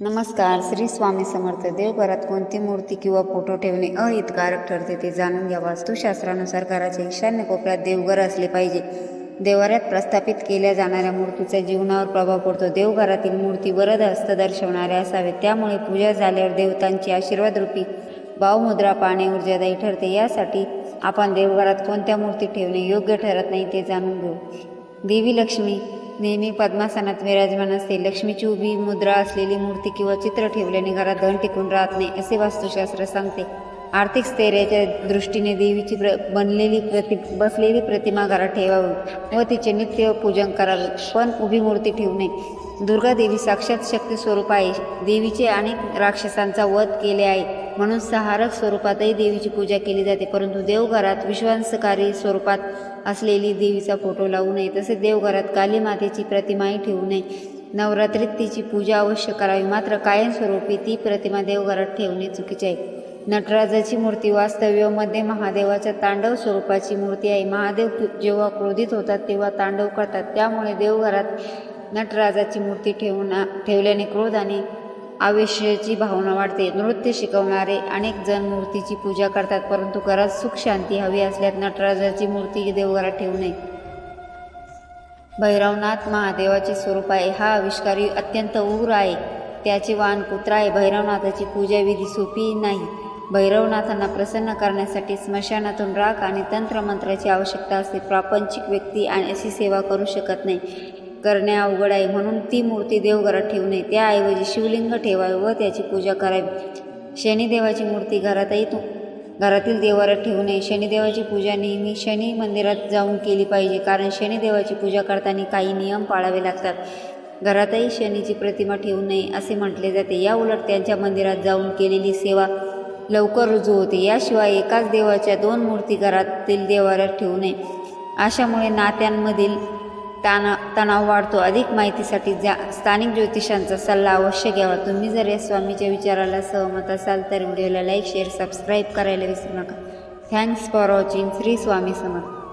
नमस्कार श्री स्वामी समर्थ. देवघरात कोणती मूर्ती किंवा फोटो ठेवणे अहितकारक ठरते ते जाणून घ्या वास्तुशास्त्रानुसार घराच्या ईशान्य कोपऱ्यात देवघर असले पाहिजे. देवाऱ्यात प्रस्थापित केल्या जाणाऱ्या मूर्तीचा जीवनावर प्रभाव पडतो. देवघरातील मूर्ती वरद हस्त दर्शवणाऱ्या असावेत. त्यामुळे पूजा झाल्यावर देवतांची आशीर्वाद रूपी भावमुद्रा पाणी ऊर्जादायी ठरते. यासाठी आपण देवघरात कोणत्या मूर्ती ठेवणे योग्य ठरत नाही ते जाणून घेऊ. देवी लक्ष्मी नेहमी पद्मासनात विराजमान असते. लक्ष्मीची उभी मुद्रा असलेली मूर्ती किंवा चित्र ठेवल्याने घरात धन टिकून राहत नाही असे वास्तुशास्त्र सांगते. आर्थिक स्थैर्याच्या दृष्टीने देवीची प्र बनलेली प्रति बसलेली प्रतिमा घरात ठेवावी व तिचे नित्य पूजन करावे. पण उभी मूर्ती ठेवू नये. दुर्गा देवी साक्षात शक्ती स्वरूप आहे. देवीचे अनेक राक्षसांचा वध केले आहे. म्हणून सहारक स्वरूपातही देवीची पूजा केली जाते. परंतु देवघरात विश्वांसकारी स्वरूपात असलेली देवीचा फोटो लावू नये. तसेच देवघरात काली मातेची प्रतिमाही ठेवू नये. नवरात्रीत तिची पूजा अवश्य करावी. मात्र कायमस्वरूपी ती प्रतिमा देवघरात ठेवणे चुकीचे आहे. नटराजाची मूर्ती वास्तव्यमध्ये महादेवाच्या तांडव स्वरूपाची मूर्ती आहे. महादेव जेव्हा क्रोधित होतात तेव्हा तांडव करतात. त्यामुळे देवघरात नटराजाची मूर्ती ठेवून ठेवल्याने क्रोध आणि आवेशाची भावना वाढते. नृत्य शिकवणारे अनेक जण मूर्तीची पूजा करतात परंतु घरात सुख शांती हवी असल्यास नटराजाची मूर्ती देवघरात ठेवू नये. भैरवनाथ महादेवाचे स्वरूप आहे. हा आविष्कारी अत्यंत उग्र आहे. त्याचे वाहन कुत्रा आहे. भैरवनाथाची पूजा विधी सोपी नाही. भैरवनाथांना प्रसन्न करण्यासाठी स्मशानातून राख आणि तंत्रमंत्राची आवश्यकता असते. प्रापंचिक व्यक्ती आणि अशी सेवा करू शकत नाही. करणे अवघड आहे म्हणून ती मूर्ती देवघरात ठेवू नये. त्याऐवजी शिवलिंग ठेवावे व त्याची पूजा करावी. शनिदेवाची मूर्ती घरातही तू घरातील देवाऱ्यात ठेवू नये. शनिदेवाची पूजा नेहमी शनी मंदिरात जाऊन केली पाहिजे कारण शनिदेवाची पूजा करताना काही नियम पाळावे लागतात. घरातही शनीची प्रतिमा ठेवू नये असे म्हटले जाते. या उलट त्यांच्या मंदिरात जाऊन केलेली सेवा लवकर रुजू होते. याशिवाय एकाच देवाच्या दोन मूर्ती घरातील देवाऱ्यात ठेवू नये. अशामुळे नात्यांमधील ताना तणाव वाढतो. अधिक माहितीसाठी जा स्थानिक ज्योतिषांचा सल्ला अवश्य घ्यावा. तुम्ही जर या स्वामीच्या विचाराला सहमत असाल तर व्हिडिओला लाईक शेअर सबस्क्राईब करायला विसरू नका. Thanks for watching. Shri Swami Samarth.